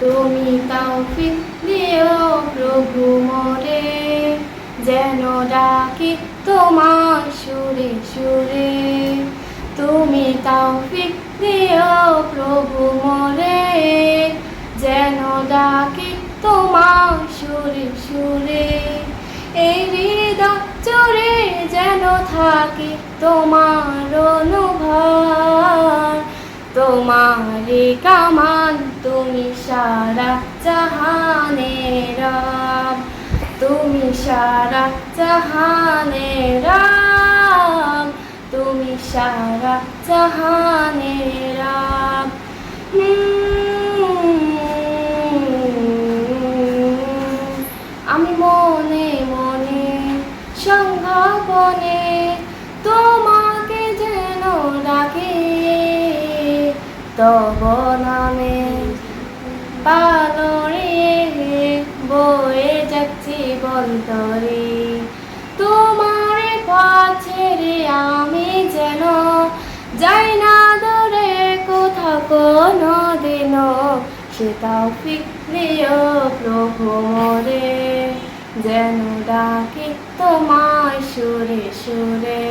তুমি তৌফিক দিও, প্রভু মোরে। যেন ডাকি তোমার সুরে সুরে। তুমি তৌফিক দিও, প্রভু মোরে। যেন ডাকি তোমার সুরে সুরে। এই হৃদয় চোরে যেন থাকি তোমার অনুভব। তোমারে কামান তুমি সারা জাহানের রব তুমি সারা জাহানের রব তুমি সারা জাহানের রব আমি মনে মনে সংঘাপনে তোমাকে যেন ডাকে, তব নামে পালরে বয়ে যাচ্ছি বন্তরে তোমার পথ ছেড়ে আমি যেন যাই না দূরে কোথাও কোনো দিন সেটাও প্রিয় প্রভু মোরে যেন ডাকি তোমার সুরে সুরে।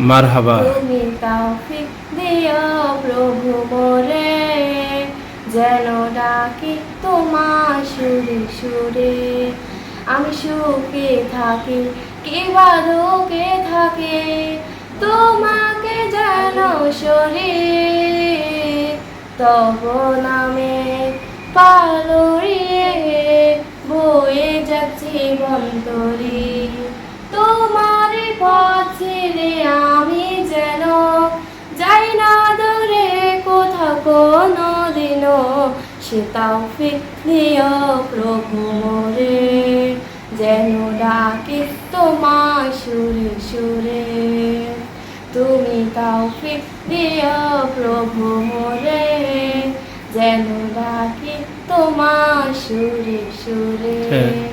মারহাবা। তুমি তৌফিক দিও প্রভু মোরে যেন ডাকি সুরে আমি সুখে থাকি কিবা দুঃখে থাকে, তোমাকে যেন সরে, তব নামে পালরিয়ে বয়ে যাচ্ছি বন্তরে তোমার পথ ছেড়ে সে তাও দিও প্রভু মোরে, যেন ডাকে তোমার সুরে সুরে তুমি তাও দিও প্রভু মোরে, যেন ডাকি তোমার সুরে সুরে হ্যাঁ।